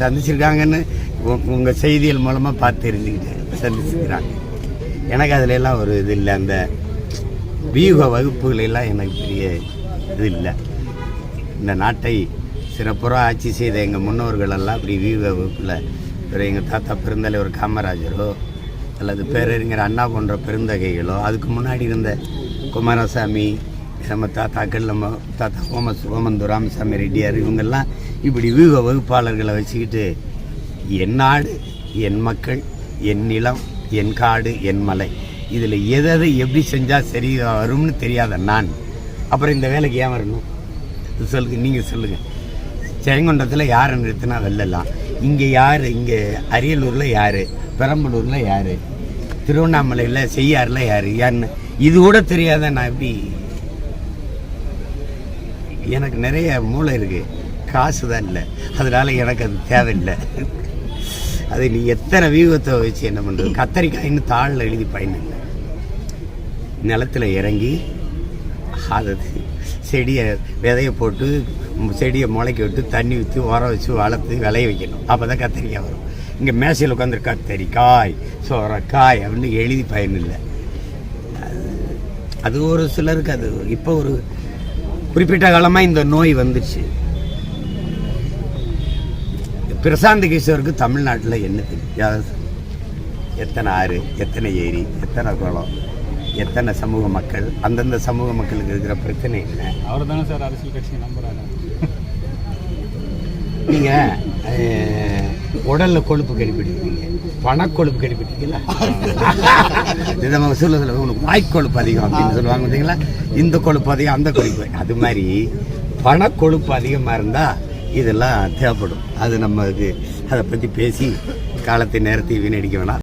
சந்திச்சிருக்காங்கன்னு உங்கள் செய்திகள் மூலமாக பார்த்து தெரிஞ்சுக்கிட்டேன் சந்திச்சிருக்கிறாங்க எனக்கு அதில் எல்லாம் ஒரு இது இல்லை. அந்த வியூக வகுப்புகள் எல்லாம் எனக்கு பெரிய இது இல்லை. இந்த நாட்டை சிறப்புறம் ஆட்சி செய்த எங்கள் முன்னோர்களெல்லாம் அப்படி வியூக வகுப்பில் ஒரு எங்கள் தாத்தா பெருந்தலைவர் காமராஜரோ அல்லது பேரறிஞர் அண்ணா போன்ற பெருந்தகைகளோ அதுக்கு முன்னாடி இருந்த குமாரசாமி நம்ம தாத்தாக்கள் நம்ம தாத்தா ஓம ஓமந்து ராமசாமி ரெட்டியார் இவங்கெல்லாம் இப்படி வியூக வகுப்பாளர்களை வச்சுக்கிட்டு என் நாடு என் மக்கள் என் நிலம் என் காடு என் மலை இதில் எதை எப்படி செஞ்சால் சரி வரும்னு தெரியாத நான். அப்புறம் இந்த வேலைக்கு ஏன் வரணும்? இது சொல்லுங்க நீங்கள் சொல்லுங்கள் ஜெயங்கொண்டத்தில் யாரை நிறுத்தினா வெல்லலாம்? இங்கே யார்? இங்கே அரியலூரில் யார்? பெரம்பலூரில் யார்? திருவண்ணாமலையில் செய்யாறில் யார்? யாருன்னு? இது கூட தெரியாத நான் எப்படி எனக்கு நிறைய மூளை இருக்குது காசு தான் இல்லை. அதனால் எனக்கு அது தேவையில்லை. அது நீ எத்தனை வியூகத்தை வச்சு என்ன பண்ணுறது கத்தரிக்காயின்னு தாளில் எழுதி பயனில்லை. நிலத்தில் நிலத்துல இறங்கி அதை செடியை விதைய போட்டு செடியை முளைக்க விட்டு தண்ணி ஊற்றி உரம் வச்சு வளர்த்து விளைய வைக்கணும். அப்போ தான் கத்தரிக்காய் வரும். இங்கே மேசையில் உட்காந்துரு கத்தரிக்காய் சோரக்காய் அப்படின்னு எழுதி பயனில்லை. அது அது ஒரு சிலருக்கு அது இப்போ ஒரு குறிப்பிட்ட காலமாக இந்த நோய் வந்துடுச்சு பிரசாந்த் கிஷோருக்கு தமிழ்நாட்டில் என்ன தெரியும் எத்தனை ஆறு எத்தனை ஏரி எத்தனை குளம் எத்தனை சமூக மக்கள் அந்தந்த சமூக மக்களுக்கு இருக்கிற பிரச்சனை என்ன? அவர் தானே சார் அரசியல் கட்சியை நம்புறாங்க நீங்கள் உடலில் கொழுப்பு கெடுப்பிடுவீங்க பணக்கொழுப்பு கெடுப்பிட்டீங்களா இது நம்ம சொல்லுதில் உனக்கு வாய்க்கொழுப்பு அதிகம் அப்படின்னு சொல்லுவாங்க பார்த்தீங்களா? இந்த கொழுப்பு அதிகம் அந்த கொழுப்பு. அது மாதிரி பணக்கொழுப்பு அதிகமாக இருந்தால் இதெல்லாம் தேவைப்படும். அது நம்ம இது அதை பற்றி பேசி காலத்தை நேரத்தை வீணடிக்க வேணாம்.